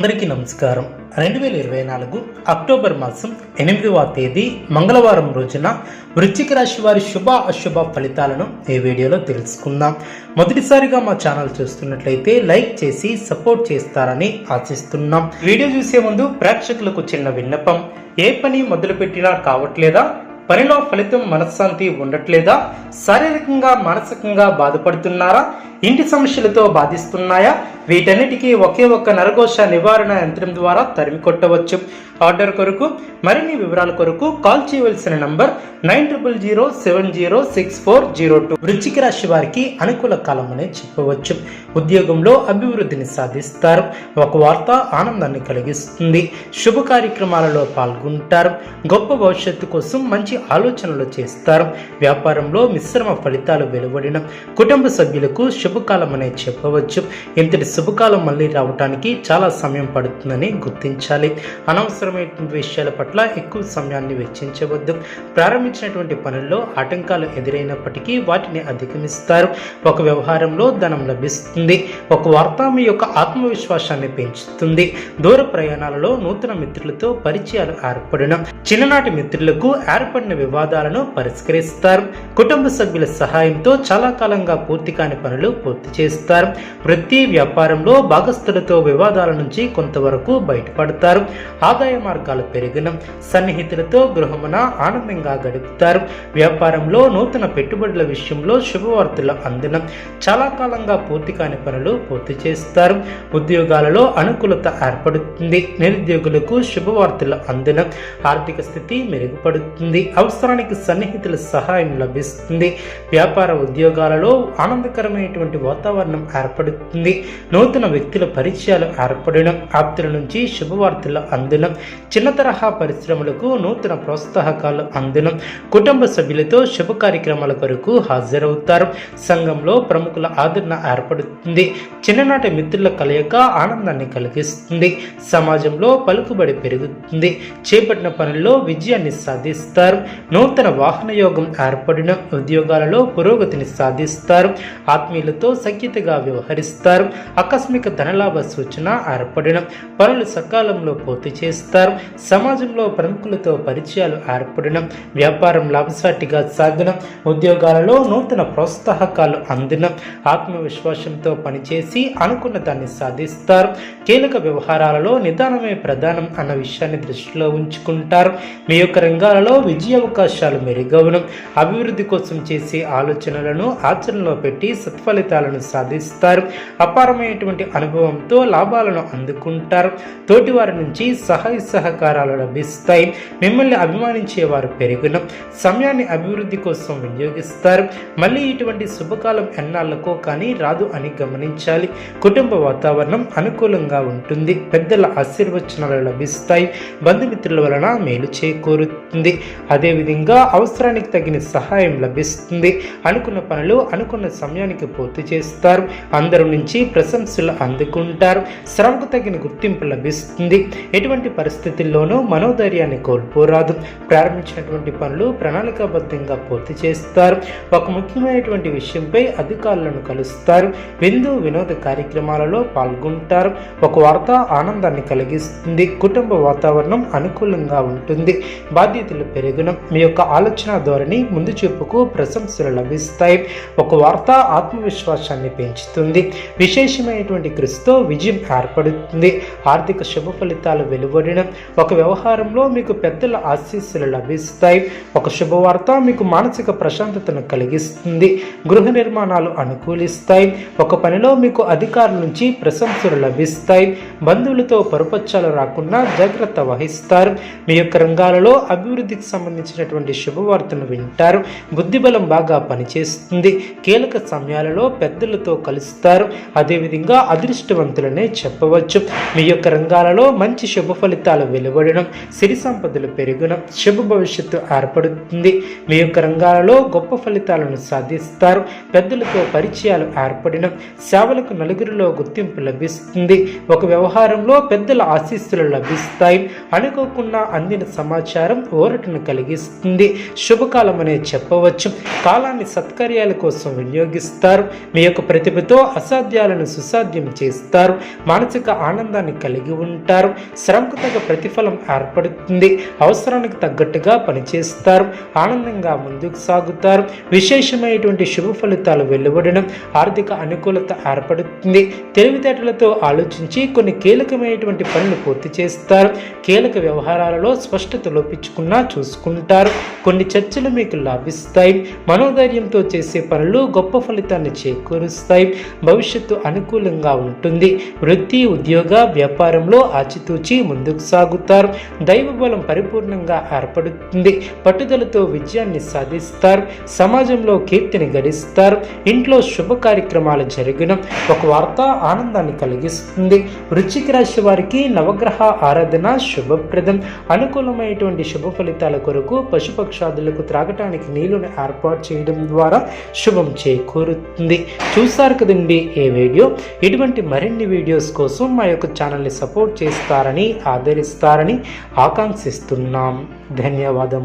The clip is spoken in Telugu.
అందరికీ నమస్కారం. రెండు వేల ఇరవై నాలుగు అక్టోబర్ మాసం ఎనిమిదవ తేదీ మంగళవారం రోజున వృశ్చిక రాశి వారి శుభ అశుభ ఫలితాలను ఈ వీడియోలో తెలుసుకుందాం. మొదటిసారిగా మా ఛానల్ చూస్తున్నట్లయితే లైక్ చేసి సపోర్ట్ చేస్తారని ఆశిస్తున్నాం. వీడియో చూసే ముందు ప్రేక్షకులకు చిన్న విన్నపం. ఏ పని మొదలుపెట్టినా కావట్లేదా? పనిలో ఫలితం మనశ్శాంతి ఉండట్లేదా? శారీరకంగా మానసికంగా బాధపడుతున్నారా? ఇంటి సమస్యలతో బాధిస్తున్నాయా? వీటన్నిటికీ ఒకే ఒక్క నరఘోష నివారణ యంత్రం ద్వారా తరిమి కొట్టవచ్చు ఆర్డర్ కొరకు మరిన్ని వివరాల కొరకు కాల్ చేయవలసిన number nine triple zero seven zero six four zero two. వృశ్చిక రాశి వారికి అనుకూల కాలం అనే చెప్పవచ్చు. ఉద్యోగంలో అభివృద్ధిని సాధిస్తారు. ఒక వార్త ఆనందాన్ని కలిగిస్తుంది. శుభ కార్యక్రమాలలో పాల్గొంటారు. గొప్ప భవిష్యత్తు కోసం మంచి ఆలోచనలు చేస్తారు. వ్యాపారంలో మిశ్రమ ఫలితాలు వెలువడిన కుటుంబ సభ్యులకు శుభకాలం అనే చెప్పవచ్చు. ఇంతటి శుభకాలం మళ్ళీ రావడానికి చాలా సమయం పడుతుందని గుర్తించాలి. అనవసరమైన విషయాల పట్ల ఎక్కువ సమయాన్ని వెచ్చించవద్దు. ప్రారంభించినటువంటి పనుల్లో ఆటంకాలు ఎదురైనప్పటికీ వాటిని అధిగమిస్తారు. ఒక వ్యవహారంలో ధనం లభిస్తుంది. ఒక వార్త మీ యొక్క ఆత్మవిశ్వాసాన్ని పెంచుతుంది. దూర ప్రయాణాలలో నూతన మిత్రులతో పరిచయాలు ఏర్పడిన చిన్ననాటి మిత్రులకు ఏర్పడిన వివాదాలను పరిష్కరిస్తారు. కుటుంబ సభ్యుల సహాయంతో చాలా కాలంగా పూర్తి కాని పనులు పూర్తి చేస్తారు. వృత్తి వ్యాపారంలో భాగస్థులతో వివాదాల నుంచి కొంతవరకు బయటపడతారు. ఆదాయ మార్గాలు పెరిగిన సన్నిహితులతో గృహమున ఆనందంగా గడుపుతారు. వ్యాపారంలో నూతన పెట్టుబడుల విషయంలో శుభవార్తలు అందిన చాలా కాలంగా పూర్తి కాని పనులు పూర్తి చేస్తారు. ఉద్యోగాలలో అనుకూలత ఏర్పడుతుంది. నిరుద్యోగులకు శుభవార్తలు అందిన ఆర్థిక స్థితి మెరుగుపడుతుంది. అవసరానికి సన్నిహితుల సహాయం లభిస్తుంది. వ్యాపార ఉద్యోగాలలో ఆనందకరమైనటువంటి వాతావరణం ఏర్పడుతుంది. నూతన వ్యక్తుల పరిచయాలు ఏర్పడడం ఆప్తుల నుంచి శుభవార్తలు అందడం చిన్న తరహా పరిశ్రమలకు నూతన ప్రోత్సాహకాలు అందడం కుటుంబ సభ్యులతో శుభ కార్యక్రమాల కొరకు హాజరవుతారు. సంఘంలో ప్రముఖుల ఆదరణ ఏర్పడుతుంది. చిన్ననాటి మిత్రుల కలయిక ఆనందాన్ని కలిగిస్తుంది. సమాజంలో పలుకుబడి పెరుగుతుంది. చేపట్టిన పనుల్లో విజయాన్ని సాధిస్తారు. నూతన వాహన యోగం ఏర్పడిన ఉద్యోగాలలో పురోగతిని సాధిస్తారు. ఆత్మీయులతో సఖ్యతగా వ్యవహరిస్తారు. ఆకస్మిక ధనలాభ సూచన ఏర్పడిన పనులు సకాలంలో పూర్తి చేస్తారు. సమాజంలో ప్రముఖులతో పరిచయాలు ఏర్పడడం వ్యాపారం లాభసాటిగా సాగడం ఉద్యోగాలలో నూతన ప్రోత్సాహకాలు అందడం ఆత్మవిశ్వాసంతో పనిచేసి అనుకున్న దాన్ని సాధిస్తారు. కీలక వ్యవహారాలలో నిదానమే ప్రధానం అన్న విషయాన్ని దృష్టిలో ఉంచుకుంటారు. మీ యొక్క రంగాలలో విజయ అవకాశాలు మెరుగవడం అభివృద్ధి కోసం చేసే ఆలోచనలను ఆచరణలో పెట్టి సత్ఫలితాలను సాధిస్తారు. అపారమైనటువంటి అనుభవంతో లాభాలను అందుకుంటారు. తోటివారి నుంచి సహాయ సహకారాలు లభిస్తాయి. మిమ్మల్ని అభిమానించే వారు పెరుగున సమయాన్ని అభివృద్ధి కోసం వినియోగిస్తారు. మళ్ళీ ఇటువంటి శుభకాలం ఎన్నాళ్ళకో కానీ రాదు అని గమనించాలి. కుటుంబ వాతావరణం అనుకూలంగా ఉంటుంది. పెద్దల ఆశీర్వచనాలు లభిస్తాయి. బంధుమిత్రుల వలన మేలు చేకూరుతుంది. అదేవిధంగా అవసరానికి తగిన సహాయం లభిస్తుంది. అనుకున్న పనులు అనుకున్న సమయానికి పూర్తి చేస్తారు. అందరి నుంచి ప్రశంసలు అందుకుంటారు. శ్రమకు తగిన గుర్తింపు లభిస్తుంది. ఎటువంటి పరిస్థితి పరిస్థితుల్లోనూ మనోధైర్యాన్ని కోల్పోరాదు. ప్రారంభించినటువంటి పనులు ప్రణాళికాబద్ధంగా పూర్తి చేస్తారు. ఒక ముఖ్యమైనటువంటి విషయంపై అధికారులను కలుస్తారు. విందు వినోద కార్యక్రమాలలో పాల్గొంటారు. ఒక వార్త ఆనందాన్ని కలిగిస్తుంది. కుటుంబ వాతావరణం అనుకూలంగా ఉంటుంది. బాధ్యతలు పెరుగున మీ యొక్క ఆలోచన ధోరణి ముందు చూపుకు ప్రశంసలు లభిస్తాయి. ఒక వార్త ఆత్మవిశ్వాసాన్ని పెంచుతుంది. విశేషమైనటువంటి కృషితో విజయం ఏర్పడుతుంది. ఆర్థిక శుభ ఫలితాలు వెలువడిన ఒక వ్యవహారంలో మీకు పెద్దల ఆశీస్సులు లభిస్తాయి. ఒక శుభవార్త మీకు మానసిక ప్రశాంతతను కలిగిస్తుంది. గృహ నిర్మాణాలు అనుకూలిస్తాయి. ఒక పనిలో మీకు అధికారుల నుంచి ప్రశంసలు లభిస్తాయి. బంధువులతో పరుపచ్చాలు రాకుండా జాగ్రత్త వహిస్తారు. మీ యొక్క రంగాలలో అభివృద్ధికి సంబంధించినటువంటి శుభవార్తను వింటారు. బుద్ధిబలం బాగా పనిచేస్తుంది. కీలక సమయాలలో పెద్దలతో కలుస్తారు. అదేవిధంగా అదృష్టవంతులనే చెప్పవచ్చు. మీ యొక్క రంగాలలో మంచి శుభ ఫలితాలు వెలువడడం సిరి సంపదలు పెరగడం శుభ భవిష్యత్తు ఏర్పడుతుంది. మీ యొక్క రంగాలలో గొప్ప ఫలితాలను సాధిస్తారు. పెద్దలతో పరిచయాలు ఏర్పడడం సేవలకు నలుగురిలో గుర్తింపు లభిస్తుంది. ఒక వ్యవహారంలో పెద్దల ఆశీస్సులు లభిస్తాయి. అనుకోకుండా అందిన సమాచారం ఊరటను కలిగిస్తుంది. శుభకాలం అనే చెప్పవచ్చు. కాలాన్ని సత్కార్యాల కోసం వినియోగిస్తారు. మీ యొక్క ప్రతిభతో అసాధ్యాలను సుసాధ్యం చేస్తారు. మానసిక ఆనందాన్ని కలిగి ఉంటారు. శ్రమకు తగ్గ ప్రతిఫలం ఏర్పడుతుంది. అవసరానికి తగ్గట్టుగా పనిచేస్తారు. ఆనందంగా ముందుకు సాగుతారు. విశేషమైనటువంటి శుభ ఫలితాలు వెలువడడం ఆర్థిక అనుకూలత ఏర్పడుతుంది. తెలివితేటలతో ఆలోచించి కొన్ని కీలకమైనటువంటి పనులు పూర్తి చేస్తారు. కీలక వ్యవహారాలలో స్పష్టత లోపించుకున్నా చూసుకుంటారు. కొన్ని చర్చలు మీకు లాభిస్తాయి. మనోధైర్యంతో చేసే పనులు గొప్ప ఫలితాన్ని చేకూరుస్తాయి. భవిష్యత్తు అనుకూలంగా ఉంటుంది. వృత్తి ఉద్యోగ వ్యాపారంలో ఆచితూచి ముందుకు సాగుతారు దైవ బలం పరిపూర్ణంగా ఏర్పడుతుంది. పట్టుదలతో విజయాన్ని సాధిస్తారు. సమాజంలో కీర్తిని గడిస్తారు. ఇంట్లో శుభ కార్యక్రమాలు జరిగిన. ఒక వార్త ఆనందాన్ని కలిగిస్తుంది. వృశ్చిక రాశి వారికి నవగ్రహ ఆరాధన శుభప్రదం. అనుకూలమైనటువంటి శుభ ఫలితాల కొరకు పశుపక్షాదులకు త్రాగటానికి నీళ్ళను ఏర్పాటు చేయడం ద్వారా శుభం చేకూరుతుంది. చూసారు కదండి ఏ వీడియో? ఇటువంటి మరిన్ని వీడియోస్ కోసం మా యొక్క ఛానల్ని సపోర్ట్ చేస్తారని నెరవేరుస్తారని ఆకాంక్షిస్తున్నాం. ధన్యవాదములు.